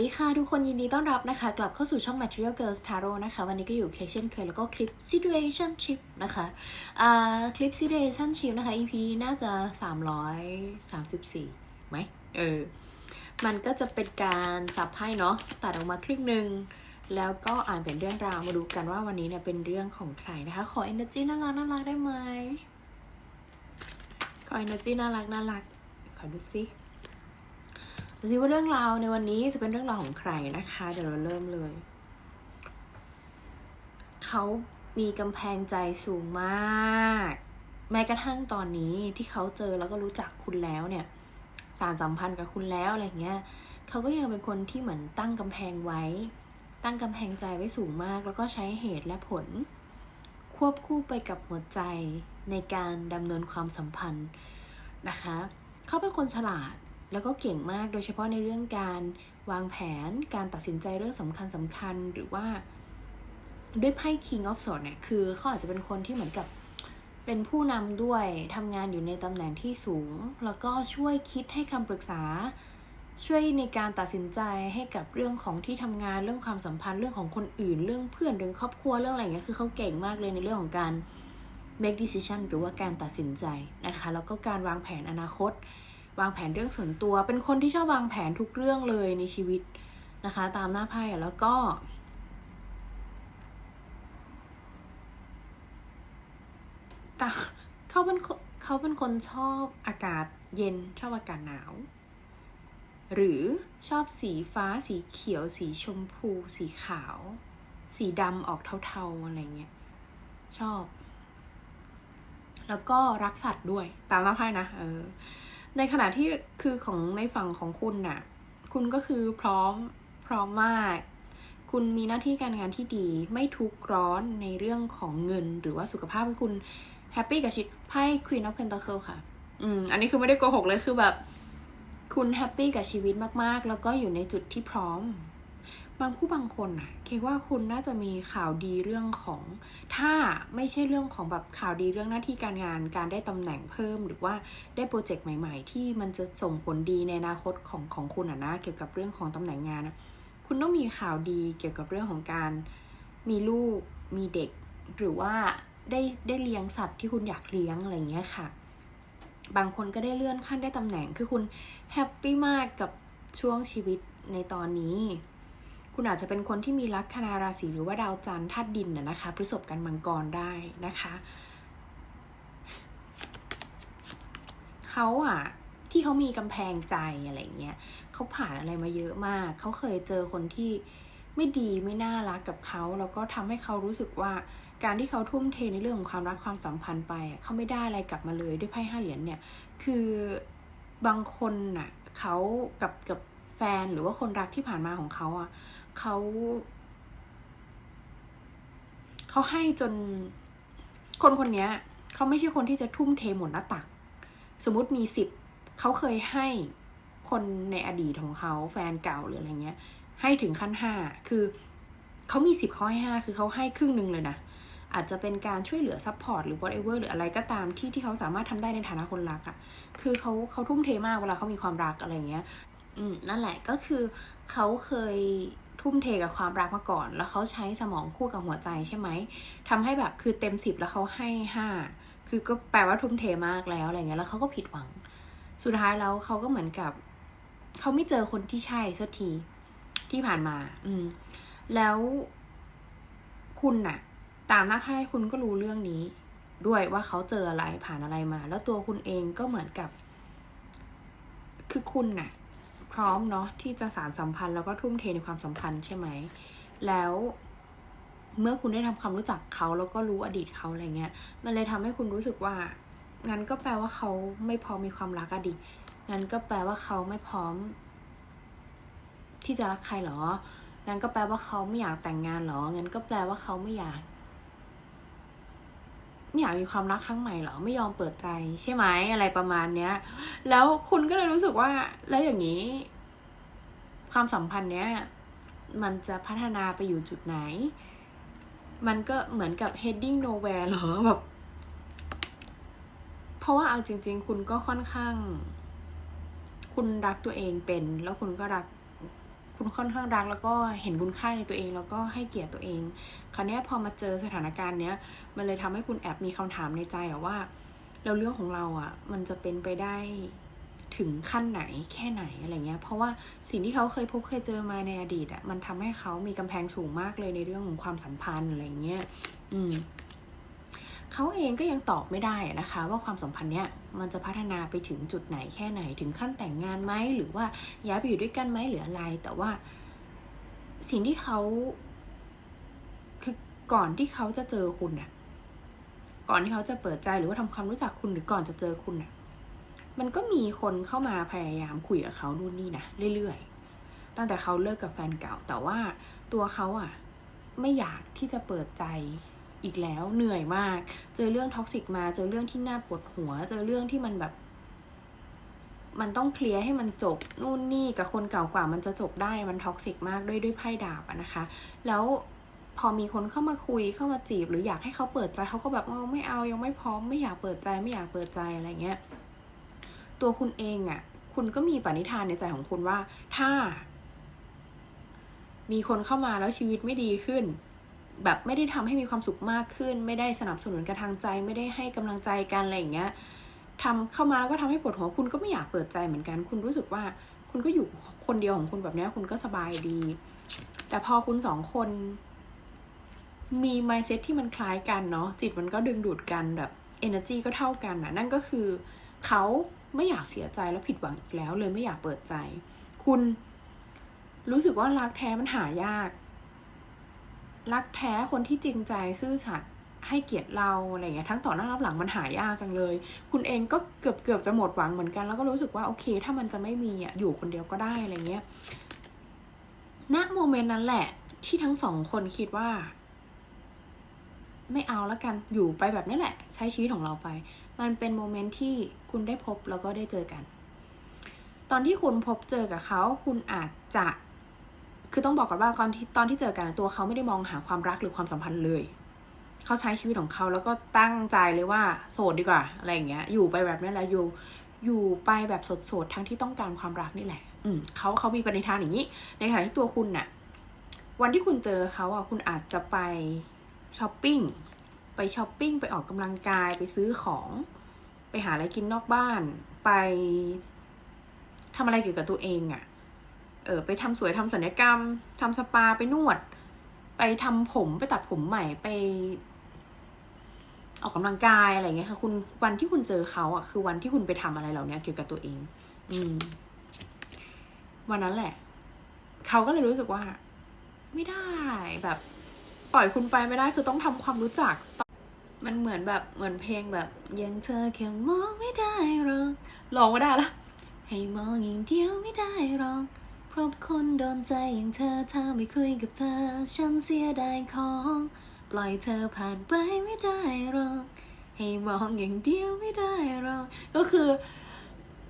ดีค่ะ ทุกคนยินดีต้อนรับนะคะ กลับเข้าสู่ช่อง Material Girls Tarot นะคะ วันนี้ก็อยู่เคเช่นเคยแล้วก็คลิป Situationship นะคะอ่าคลิป Situationship นะคะ EP น่าจะ 334ไหมเออ มันก็จะเป็นการสับให้เนาะตัดออกมาครึ่งหนึ่ง แล้วก็อ่านเป็นเรื่องราวมาดูกันว่าวันนี้เนี่ยเป็นเรื่องของใครนะคะ ขอ energy น่ารักน่ารักได้ไหมขอ energy น่ารักน่ารักขอดูสิ ดูสิว่าเรื่องราวในวันนี้จะเป็นเรื่องราวของใครนะคะ เดี๋ยวเราเริ่มเลย เขามีกำแพงใจสูงมาก แม้กระทั่งตอนนี้ที่เขาเจอแล้วก็รู้จักคุณแล้วเนี่ย สารสัมพันธ์กับคุณแล้วอะไรเงี้ย เขาก็ยังเป็นคนที่เหมือนตั้งกำแพงไว้ ตั้งกำแพงใจไว้สูงมาก แล้วก็ใช้เหตุและผล ควบคู่ไปกับหัวใจในการดำเนินความสัมพันธ์นะคะ เขาเป็นคนฉลาด แล้วก็เก่งมากโดยเฉพาะในเรื่องการวางแผนการตัดสินใจเรื่องสำคัญสำคัญหรือว่าด้วยไพ่ King of Swords เนี่ย คือเขาอาจจะเป็นคนที่เหมือนกับเป็นผู้นำด้วยทำงานอยู่ในตำแหน่งที่สูง แล้วก็ช่วยคิดให้คำปรึกษา ช่วยในการตัดสินใจให้กับเรื่องของที่ทำงานเรื่องความสัมพันธ์เรื่องของคนอื่น เรื่องเพื่อนเรื่องครอบครัวเรื่องอะไรเงี้ยคือเขาเก่งมากเลยในเรื่องของการ make decision หรือว่าการตัดสินใจนะคะแล้วก็การวางแผนอนาคต วางแผนเรื่องส่วนตัว เป็นคนที่ชอบวางแผนทุกเรื่องเลยในชีวิตนะคะ ตามหน้าไพ่แล้วก็ต่เขาเป็นคนเขาเป็นคนชอบอากาศเย็นชอบอากาศหนาว หรือชอบสีฟ้าสีเขียว สีชมพู สีขาว สีดำออกเทาๆอะไรเงี้ยชอบ แล้วก็รักสัตว์ด้วยตามหน้าไพ่นะเออ ในขณะที่คือของในฝั่งของคุณน่ะ คุณก็คือพร้อมพร้อมมาก คุณมีหน้าที่การงานที่ดี ไม่ทุกข์ร้อนในเรื่องของเงิน หรือว่าสุขภาพคุณแฮปปี้กับชีวิตไพ่ Queen of Pentacle ค่ะ อืม อันนี้คือไม่ได้โกหกเลยคือแบบ คุณแฮปปี้กับชีวิตมากๆ แล้วก็อยู่ในจุดที่พร้อม บางคู่บางคนน่ะคิดว่าคุณน่าจะมีข่าวดีเรื่องของ ถ้าไม่ใช่เรื่องของแบบข่าวดีเรื่องหน้าที่การงาน การได้ตำแหน่งเพิ่ม หรือว่าได้โปรเจกต์ใหม่ ๆ ที่มันจะส่งผลดีในอนาคตของของคุณอะนะเกี่ยวกับเรื่องของตำแหน่งงานนะคุณต้องมีข่าวดีเกี่ยวกับเรื่องของการมีลูกมีเด็ก หรือว่าได้ได้เลี้ยงสัตว์ที่คุณอยากเลี้ยงอะไรอย่างเงี้ยค่ะ บางคนก็ได้เลื่อนขั้นได้ตำแหน่งคือคุณแฮปปี้มากกับช่วงชีวิตในตอนนี้ คุณอาจจะเป็นคนที่มีลัคนาราศีหรือว่าดาวจันทร์ธาตุดินน่ะนะคะพฤษภกันมังกรได้นะคะเขาอะที่เขามีกำแพงใจอะไรเงี้ยเขาผ่านอะไรมาเยอะมาก เขาเคยเจอคนที่ไม่ดีไม่น่ารักกับเขาแล้วก็ทำให้เขารู้สึกว่าการที่เขาทุ่มเทในเรื่องของความรักความสัมพันธ์ไปเขาไม่ได้อะไรกลับมาเลยด้วยไพ่ห้าเหรียญเนี่ยคือบางคนน่ะเขากับกับแฟนหรือว่าคนรักที่ผ่านมาของเขาอะ เขาเขาให้จนคนคนนี้เขาไม่ใช่คนที่จะทุ่มเทหมดหน้าตัก สมมติมีสิบเขาเคยให้คนในอดีตของเขาแฟนเก่าหรืออะไรเงี้ย ให้ถึงขั้นห้าคือเขามีสิบเขาให้ห้าคือเขาให้ครึ่งหนึ่งเลยนะอาจจะเป็นการช่วยเหลือซัพพอร์ตหรือ whatever หรืออะไรก็ตามที่ที่เขาสามารถทำได้ในฐานะคนรักอะ่ะ คือเขาเขาทุ่มเทมากเวลาเขามีความรักอะไรเงี้ย อืมนั่นแหละก็คือเขาเคย ทุ่มเทกับความรักมาก่อน แล้วเขาใช้สมองคู่กับหัวใจใช่ไหมทำให้แบบคือเต็มสิบแล้วเขาให้ห้าคือก็แปลว่าทุ่มเทมากแล้วอะไรเงี้ยแล้วเขาก็ผิดหวัง สุดท้ายแล้วเขาก็เหมือนกับเขาไม่เจอคนที่ใช่สักทีที่ผ่านมา อืม แล้วคุณน่ะ ตามหน้าไพ่คุณก็รู้เรื่องนี้ ด้วยว่าเขาเจออะไรผ่านอะไรมา แล้วตัวคุณเองก็เหมือนกับ คือคุณน่ะ พร้อมเนาะที่จะสารสัมพันธ์แล้วก็ทุ่มเทในความสัมพันธ์ใช่ไหม แล้วเมื่อคุณได้ทำความรู้จักเขาแล้วก็รู้อดีตเขาอะไรเงี้ย มันเลยทำให้คุณรู้สึกว่า งั้นก็แปลว่าเขาไม่พร้อมมีความรักอดีตงั้นก็แปลว่าเขาไม่พร้อม ที่จะรักใครหรอ งั้นก็แปลว่าเขาไม่อยากแต่งงานหรอ งั้นก็แปลว่าเขาไม่อยาก ไม่อยากมีความรักครั้งใหม่หรอไม่ยอมเปิดใจ ใช่ไหมอะไรประมาณเนี้ย แล้วคุณก็เลยรู้สึกว่าแล้วอย่างนี้ ความสัมพันธ์เนี้ย มันจะพัฒนาไปอยู่จุดไหน มันก็เหมือนกับ heading nowhere เหรอแบบเพราะว่าเอาจริง ๆ คุณก็ค่อนข้าง คุณรักตัวเองเป็น แล้วคุณก็รัก คุณค่อนข้างรักแล้วก็เห็นคุณค่าในตัวเอง แล้วก็ให้เกียรติตัวเอง คราวนี้พอมาเจอสถานการณ์เนี้ยมันเลยทำให้คุณแอบมีคำถามในใจอะว่าแล้วเรื่องของเราอะมันจะเป็นไปได้ถึงขั้นไหนแค่ไหนอะไรเงี้ย เพราะว่าสิ่งที่เขาเคยพบเคยเจอมาในอดีตอะมันทำให้เขามีกำแพงสูงมากเลยในเรื่องของความสัมพันธ์อะไรเงี้ย อืม เขาเองก็ยังตอบไม่ได้นะคะ ว่าความสัมพันธ์เนี้ยมันจะพัฒนาไปถึงจุดไหนแค่ไหนถึงขั้นแต่งงานไหมหรือว่าย้ายไปอยู่ด้วยกันไหมหรืออะไร แต่ว่าสิ่งที่เขาคือก่อนที่เขาจะเจอคุณน่ะ ก่อนที่เขาจะเปิดใจหรือว่าทำความรู้จักคุณหรือก่อนจะเจอคุณน่ะ มันก็มีคนเข้ามาพยายามคุยกับเขานู่นนี่นะเรื่อยๆ ตั้งแต่เขาเลิกกับแฟนเก่า แต่ว่าตัวเขาอะ ไม่อยากที่จะเปิดใจ อีกแล้วเหนื่อยมาก เจอเรื่องท็อกซิกมาเจอเรื่องที่น่าปวดหัว เจอเรื่องที่มันแบบ มันต้องเคลียร์ให้มันจบนู่นนี่กับคนเก่ากว่ามันจะจบได้มันท็อกซิกมากด้วยด้วยไพ่ดาบอะนะคะ แล้วพอมีคนเข้ามาคุยเข้ามาจีบ หรืออยากให้เขาเปิดใจเขาก็แบบเออไม่เอายังไม่พร้อมไม่อยากเปิดใจไม่อยากเปิดใจอะไรเงี้ยตัวคุณเองอะ่ะ คุณก็มีปณิธานในใจของคุณว่า ถ้า มีคนเข้ามาแล้วชีวิตไม่ดีขึ้น แบบไม่ได้ทำให้มีความสุขมากขึ้น ไม่ได้สนับสนุนกระทางใจ ไม่ได้ให้กำลังใจกันอะไรอย่างเงี้ยทำเข้ามาแล้วก็ทำให้ปวดหัวคุณก็ไม่อยากเปิดใจเหมือนกัน คุณรู้สึกว่าคุณก็อยู่คนเดียวของคุณแบบนี้คุณก็สบายดี แต่พอคุณสองคนมี mindset ที่มันคล้ายกันเนาะจิตมันก็ดึงดูดกันแบบ energy ก็เท่ากันนะนั่นก็คือเขาไม่อยากเสียใจแล้วผิดหวังอีกแล้ว เลยไม่อยากเปิดใจ คุณรู้สึกว่ารักแท้มันหายาก รักแท้คนที่จริงใจซื่อสัตย์ให้เกียรติเราอะไรเงี้ยทั้งต่อหน้ารับหลังมันหายากจังเลย คุณเองก็เกือบเกือบจะหมดหวังเหมือนกัน แล้วก็รู้สึกว่าโอเค ถ้ามันจะไม่มีอะอยู่คนเดียวก็ได้อะไรเงี้ยณโมเมนต์นั้นแหละ ที่ทั้งสองคนคิดว่า ไม่เอาแล้วกันอยู่ไปแบบนี้แหละ ใช้ชีวิตของเราไป มันเป็นโมเมนต์ที่คุณได้พบแล้วก็ได้เจอกัน ตอนที่คุณพบเจอกับเขา คุณอาจจะ คือต้องบอกก่อนว่าตอนที่ตอนที่เจอกันตัวเขาไม่ได้มองหาความรักหรือความสัมพันธ์เลย เขาใช้ชีวิตของเขาแล้วก็ตั้งใจเลยว่าโสดดีกว่าอะไรอย่างเงี้ย อยู่ไปแบบนี้แหละอยู่อยู่ไปแบบโสดๆทั้งที่ต้องการความรักนี่แหละ อืมเขาเขามีปณิธานอย่างนี้ ในขณะที่ตัวคุณน่ะ วันที่คุณเจอเขาอะคุณอาจจะไปช้อปปิ้งไปช้อปปิ้งไปออกกำลังกายไปซื้อของ ไปหาอะไรกินนอกบ้าน ไปทำอะไรเกี่ยวกับตัวเองอะ่ะ ออไปทำสวยทำศัลยกรรมทำสปาไปนวด ไปทำผมไปตัดผมใหม่ไป ออกกำลังกายอะไรเงี้ยค่ะ คุณวันที่คุณเจอเขาอะคือวันที่คุณไปทำอะไรเหล่านี้เกี่ยวกับตัวเอง อืม วันนั้นแหละ เขาก็เลยรู้สึกว่า ไม่ได้แบบ ปล่อยคุณไปไม่ได้คือต้องทำความรู้จักมันเหมือนแบบเหมือนเพลงแบบยังเธอแค่มองไม่ได้หรอกลองไม่ได้ละให้มองอย่างเดียวไม่ได้หรอก เพราะคนโดนใจอย่างเธอถ้าไม่คุยกับเธอ ฉันเสียดายของ ปล่อยเธอผ่านไปไม่ได้หรอกให้มองอย่างเดียวไม่ได้หรอกก็คือ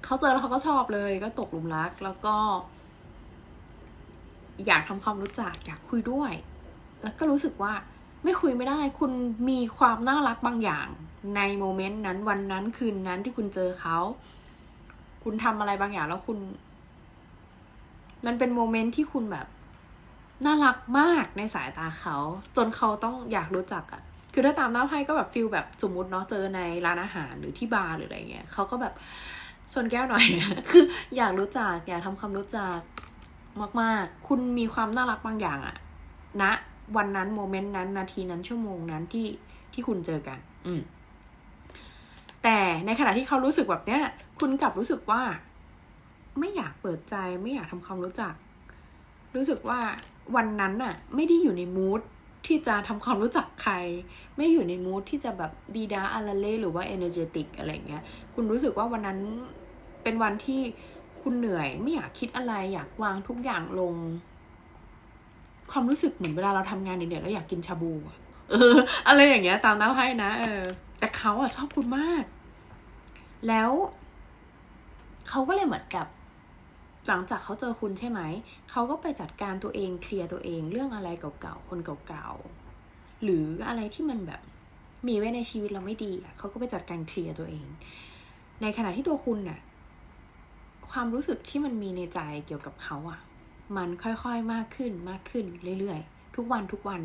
เขาเจอแล้วเขาก็ชอบเลย ก็ตกหลุมรักแล้วก็ อยากทำความรู้จักอยากคุยด้วย แล้วก็รู้สึกว่าไม่คุยไม่ได้คุณมีความน่ารักบางอย่าง ในโมเมนต์นั้นวันนั้นคืนนั้นที่คุณเจอเขา คุณทำอะไรบางอย่างแล้วคุณ มันเป็นโมเมนต์ที่คุณแบบน่ารักมากในสายตาเขา จนเขาต้องอยากรู้จักอะ่ะ คือถ้าตามหน้าไพ่ก็แบบฟิลแบบสมมติเนาะเจอในร้านอาหารหรือที่บาร์หรืออะไรเงี้ยเขาก็แบบชวนแก้วหน่อย คืออยากรู้จักอยากทำความรู้จักมาก ๆ คุณมีความน่ารักบางอย่างอะณนะวันนั้นโมเมนต์นั้นนาทีนั้นชั่วโมงนั้นที่ที่คุณเจอกัน อืมแต่ในขณะที่เขารู้สึกแบบเนี้ย คุณกลับรู้สึกว่า ไม่อยากเปิดใจไม่อยากทำความรู้จัก รู้สึกว่าวันนั้นน่ะ ไม่ได้อยู่ในมูดที่จะทำความรู้จักใคร ไม่อยู่ในมูดที่จะแบบดีดาอาราเล่หรือว่าเอเนอร์เจติกอะไรเงี้ย คุณรู้สึกว่าวันนั้นเป็นวันที่คุณเหนื่อย ไม่อยากคิดอะไร อยากวางทุกอย่างลง ความรู้สึกเหมือนเวลาเราทำงานเหนื่อยแล้วอยากกินชาบูอะเออ อะไรอย่างเงี้ย ตามน้ำให้นะเออ แต่เขาอะชอบคุณมาก แล้ว เขาก็เลยเหมือนกับ หลังจากเขาเจอคุณใช่ไหม เขาก็ไปจัดการตัวเองเคลียร์ตัวเอง เรื่องอะไรเก่าๆ คนเก่าๆ หรืออะไรที่มันแบบมีไว้ในชีวิตเราไม่ดีเขาก็ไปจัดการเคลียร์ตัวเอง ในขณะที่ตัวคุณน่ะ ความรู้สึกที่มันมีในใจเกี่ยวกับเขาอะมันค่อยๆมากขึ้นมากขึ้นเรื่อยๆ ทุกวันทุกวัน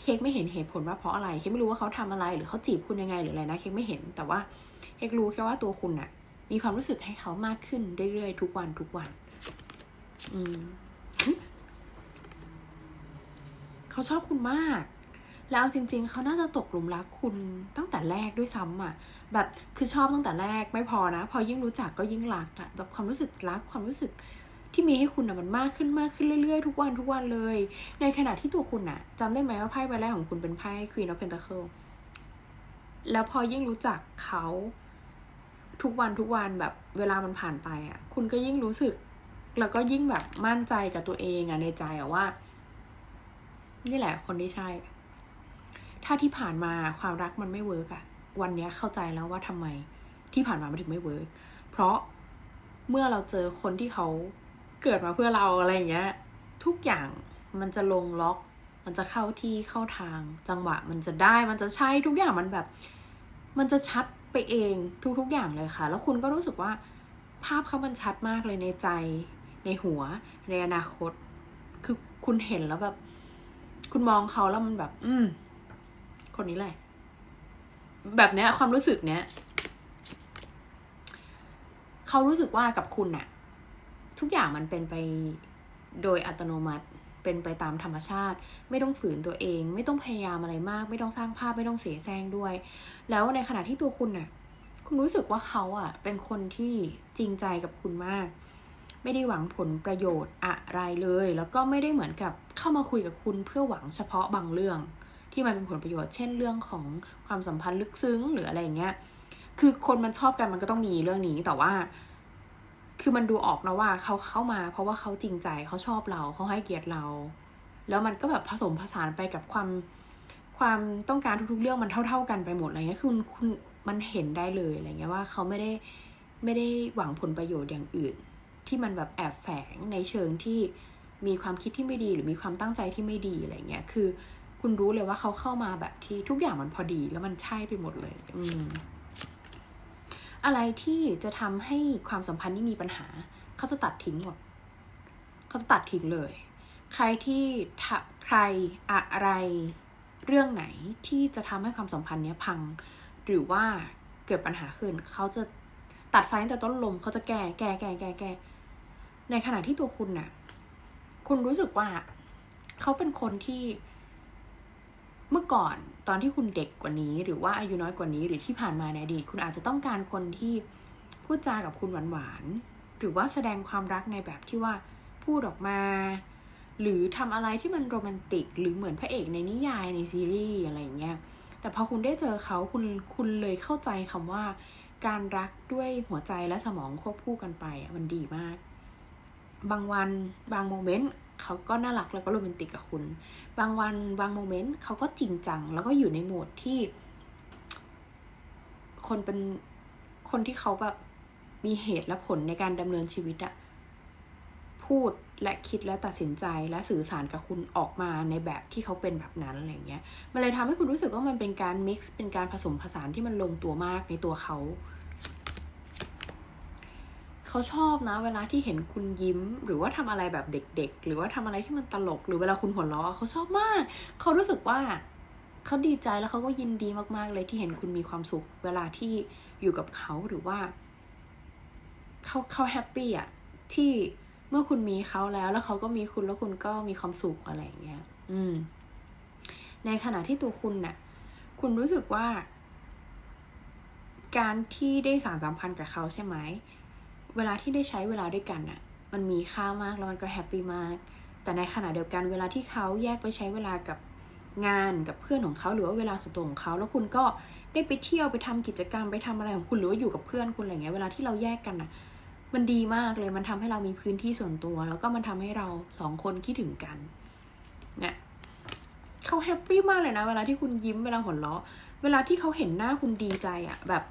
เค้กไม่เห็นเหตุผลว่าเพราะอะไร เค้กไม่รู้ว่าเขาทำอะไร หรือเขาจีบคุณยังไงหรืออะไรนะ เค้กไม่เห็น แต่ว่าเค้กรู้แค่ว่าตัวคุณอะ มีความรู้สึกให้เขามากขึ้นเรื่อยๆทุกวันทุกวัน อืมเขาชอบคุณมาก แล้วเอาจริง ๆ เขาน่าจะตกหลุมรักคุณตั้งแต่แรกด้วยซ้ำอะ แบบคือชอบตั้งแต่แรกไม่พอนะ พอยิ่งรู้จักก็ยิ่งรักอะแบบความรู้สึกรักความรู้สึกที่มีให้คุณอะมันมากขึ้นมากขึ้นเรื่อยๆ ทุกวันทุกวันเลย ในขณะที่ตัวคุณอะจำได้ไหมว่าไพ่ใบแรกของคุณเป็นไพ่ Queen of Pentacles แล้วพอยิ่งรู้จักเขา ทุกวันทุกวันแบบเวลามันผ่านไปอะคุณก็ยิ่งรู้สึก แล้วก็ยิ่งแบบมั่นใจกับตัวเองอะในใจอะว่า นี่แหละคนที่ใช่ ถ้าที่ผ่านมาความรักมันไม่เวิร์กอะวันนี้เข้าใจแล้วว่าทำไมที่ผ่านมามันถึงไม่เวิร์กเพราะเมื่อเราเจอคนที่เขาเกิดมาเพื่อเราอะไรอย่างเงี้ย ทุกอย่างมันจะลงล็อก มันจะเข้าที่เข้าทาง จังหวะ มันจะได้ มันจะใช่ทุกอย่างมันแบบ มันจะชัด ไปเองทุกๆอย่างเลยค่ะ แล้วคุณก็รู้สึกว่าภาพเขามันชัดมากเลยในใจ ในหัว ในอนาคต คือคุณเห็นแล้วแบบ คุณมองเขาแล้วมันแบบ อืม คนนี้แหละ แบบเนี้ย ความรู้สึกเนี้ยเขารู้สึกว่ากับคุณอะทุกอย่างมันเป็นไปโดยอัตโนมัติ เป็นไปตามธรรมชาติ ไม่ต้องฝืนตัวเอง ไม่ต้องพยายามอะไรมาก ไม่ต้องสร้างภาพไม่ต้องเสียแซงด้วย แล้วในขณะที่ตัวคุณน่ะคุณรู้สึกว่าเขาอะเป็นคนที่จริงใจกับคุณมาก ไม่ได้หวังผลประโยชน์อะไรเลย แล้วก็ไม่ได้เหมือนกับเข้ามาคุยกับคุณเพื่อหวังเฉพาะบางเรื่อง ที่มันเป็นผลประโยชน์เช่นเรื่องของความสัมพันธ์ลึกซึ้งหรืออะไรอย่างเงี้ยคือคนมันชอบกันมันก็ต้องมีเรื่องนี้แต่ว่า คือมันดูออกนะว่าเขาเข้ามา เพราะว่าเขาจริงใจเขาชอบเราเขาให้เกียรติเรา แล้วมันก็แบบผสมผสานไปกับความความต้องการทุกๆเรื่องมันเท่า ๆ กันไปหมดอะไรเงี้ยคือคุณคุณมันเห็นได้เลยอะไรเงี้ยว่าเขาไม่ได้ไม่ได้หวังผลประโยชน์อย่างอื่น ที่มันแบบแอบแฝงในเชิงที่มีความคิดที่ไม่ดีหรือมีความตั้งใจที่ไม่ดีอะไรเงี้ยคือ คุณรู้เลยว่าเขาเข้ามาแบบที่ทุกอย่างมันพอดีแล้วมันใช่ไปหมดเลย อืม อะไรที่จะทำให้ความสัมพันธ์นี้มีปัญหา เขาจะตัดทิ้งหมด เขาจะตัดทิ้งเลย ใครที่ใครอะไรเรื่องไหนที่จะทำให้ความสัมพันธ์เนี้ยพัง หรือว่าเกิดปัญหาขึ้น เขาจะตัดไฟตั้งแต่ต้นลมเขาจะแก้แก้แก้แก้แก้ในขณะที่ตัวคุณน่ะ คุณรู้สึกว่า เขาเป็นคนที่ เมื่อก่อนตอนที่คุณเด็กกว่านี้ หรือว่าอายุน้อยกว่านี้ หรือที่ผ่านมาในอดีตคุณอาจจะต้องการคนที่พูดจากับคุณหวานๆหรือว่าแสดงความรักในแบบที่ว่าพูดออกมา หรือทำอะไรที่มันโรแมนติก หรือเหมือนพระเอกในนิยายในซีรีส์อะไรอย่างเงี้ยแต่พอคุณได้เจอเขาคุณคุณเลยเข้าใจคำว่า การรักด้วยหัวใจและสมองควบคู่กันไปอะมันดีมาก บางวันบางโมเมนต์ เขาก็น่ารักแล้วก็โรแมนติกกับคุณ บางวันบางโมเมนต์เขาก็จริงจัง แล้วก็อยู่ในโหมดที่ คนเป็นคนที่เขาแบบมีเหตุและผลในการดำเนินชีวิตอะพูดและคิดและตัดสินใจและสื่อสารกับคุณออกมาในแบบที่เขาเป็นแบบนั้นอะไรเงี้ย มันเลยทำให้คุณรู้สึกว่ามันเป็นการมิกซ์เป็นการผสมผสานที่มันลงตัวมากในตัวเขา เขาชอบนะ เวลาที่เห็นคุณยิ้ม หรือว่าทำอะไรแบบเด็ก ๆ หรือว่าทำอะไรที่มันตลก หรือเวลาคุณหัวเราะเขาชอบมาก เขารู้สึกว่าเขาดีใจแล้วเขาก็ยินดีมากๆเลยที่เห็นคุณมีความสุข เวลาที่อยู่กับเขาหรือว่าเขาเขาแฮปปี้อะที่เมื่อคุณมีเขาแล้ว แล้วเขาก็มีคุณแล้วคุณก็มีความสุขอะไรอย่างเงี้ย อืม ในขณะที่ตัวคุณน่ะ คุณรู้สึกว่า การที่ได้สารสัมพันธ์กับเขาใช่ไหม เวลาที่ได้ใช้เวลาด้วยกันน่ะมันมีค่ามากแล้วมันก็แฮปปี้มาก แต่ในขณะเดียวกันเวลาที่เขาแยกไปใช้เวลากับงานกับเพื่อนของเขาหรือว่าเวลาส่วนตัวของเขา แล้วคุณก็ได้ไปเที่ยวไปทำกิจกรรมไปทำอะไรของคุณหรือว่าอยู่กับเพื่อนคุณอะไรเงี้ยเวลาที่เราแยกกันน่ะมันดีมากเลยมันทำให้เรามีพื้นที่ส่วนตัว แล้วก็มันทำให้เราสองคนคิดถึงกันเนี่ยเขาแฮปปี้มากเลยนะ เวลาที่คุณยิ้มเวลาหัวเราะเวลาที่เขาเห็นหน้าคุณดีใจอะแบบ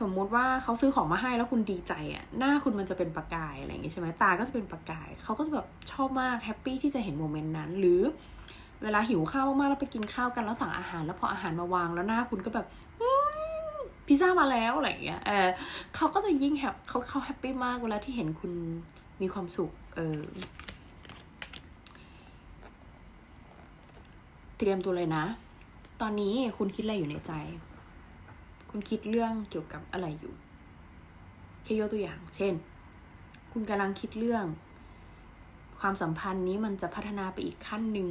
สมมุติว่าเขาซื้อของมาให้แล้วคุณดีใจอะหน้าคุณมันจะเป็นประกายอะไรอย่างงี้ใช่ไหมตาก็จะเป็นประกายเขาก็จะแบบชอบมากแฮปปี้ที่จะเห็นโมเมนต์นั้น หรือเวลาหิวข้าวมากๆแล้วไปกินข้าวกันแล้วสั่งอาหาร แล้วพออาหารมาวางแล้วหน้าคุณก็แบบพิซซ่ามาแล้วอะไรอย่างเงี้ยเออเขาก็จะยิ่งแฮปเขาเขาแฮปปี้มากเวลาที่เห็นคุณมีความสุข เออเตรียมตัวเลยนะ ตอนนี้คุณคิดอะไรอยู่ในใจ คุณคิดเรื่องเกี่ยวกับอะไรอยู่แค่ยกตัวอย่าง เช่น คุณกำลังคิดเรื่อง ความสัมพันธ์นี้มันจะพัฒนาไปอีกขั้นหนึ่ง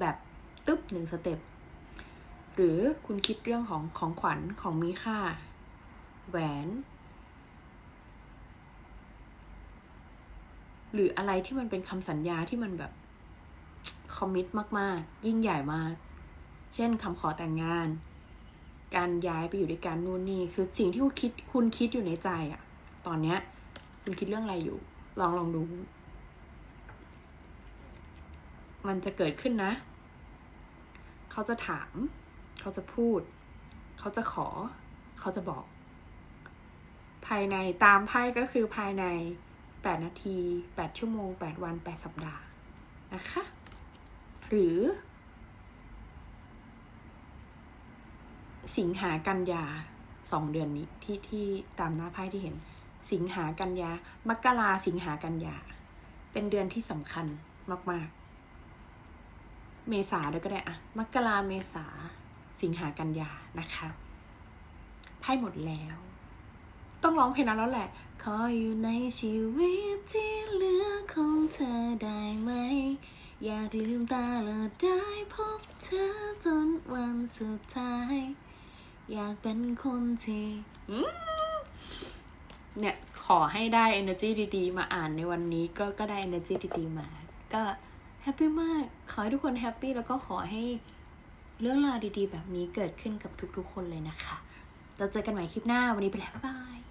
แบบตึ๊บหนึ่งสเต็ปหรือคุณคิดเรื่องของของขวัญของมีค่า แหวน หรืออะไรที่มันเป็นคำสัญญาที่มันแบบคอมมิตมาก ๆ ยิ่งใหญ่มาก เช่นคำขอแต่งงาน การย้ายไปอยู่ด้วยกันนู่นนี่คือสิ่งที่คุณคิดคุณคิดอยู่ในใจอะตอนเนี้ย คุณคิดเรื่องอะไรอยู่ ลองลองดู มันจะเกิดขึ้นนะ เขาจะถาม เขาจะพูด เขาจะขอ เขาจะบอก ภายในตามไพ่ก็คือภายในแปดนาทีแปดชั่วโมงแปดวันแปดสัปดาห์นะคะ หรือ สิงหากันยาสองเดือนนี้ที่ที่ตามหน้าไพ่ที่เห็น สิงหากันยามกราสิงหากันยา เป็นเดือนที่สำคัญมาก ๆ เมษาด้วยก็ได้อะมกราเมษาสิงหากันยานะคะไพ่หมดแล้ว ต้องร้องเพลงนั้นแล้วแหละ ขออยู่ในชีวิตที่เหลือของเธอได้ไหม อยากลืมตาแล้วได้พบเธอจนวันสุดท้าย อยากเป็นคนที่เนี่ยขอให้ได้ energy ดีๆ มาอ่านในวันนี้ก็ก็ได้ energy ดีๆ มา ก็แฮปปี้มาก ขอให้ทุกคนแฮปปี้แล้วก็ขอให้เรื่องราวดีๆ แบบนี้เกิดขึ้นกับทุกๆ คนเลยนะคะเราเจอกันใหม่คลิปหน้าวันนี้ไปแล้ว บ๊ายบาย